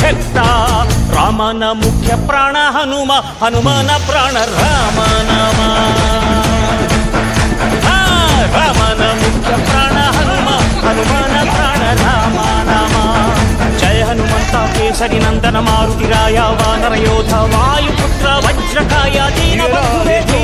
శక్త. రామన ముఖ్య ప్రాణ హనుమ హనుమాన ప్రాణ రామనామ. రామన ముఖ్య ప్రాణ హనుమ హనుమాన ప్రాణ రామనామ. జయ హనుమంత కేసరి నందన మారుతిరాయ వానర యోధ వాయుపుత్ర వజ్రకాయ దీన దీనబంధు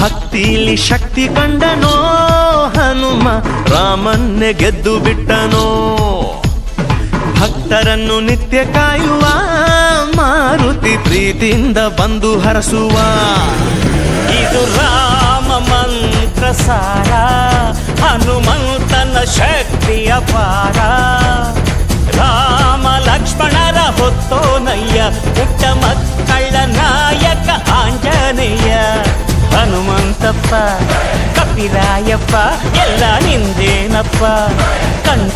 ಭಕ್ತಿಲಿ ಶಕ್ತಿ ಕಂಡನೋ ಹನುಮ ರಾಮನ್ನೇ ಗೆದ್ದು ಬಿಟ್ಟನೋ? ಭಕ್ತರನ್ನು ನಿತ್ಯ ಕಾಯುವ ಮಾರುತಿ ಪ್ರೀತಿಯಿಂದ ಬಂದು ಹರಸುವ. ಇದು ರಾಮ ಮಂತ್ರ ಸಾರ ಹನುಮಂತನ ಶಕ್ತಿಯ ಪಾರ. காக்கிறாயப்பா எல்லாம் நின்றேனப்பா கண்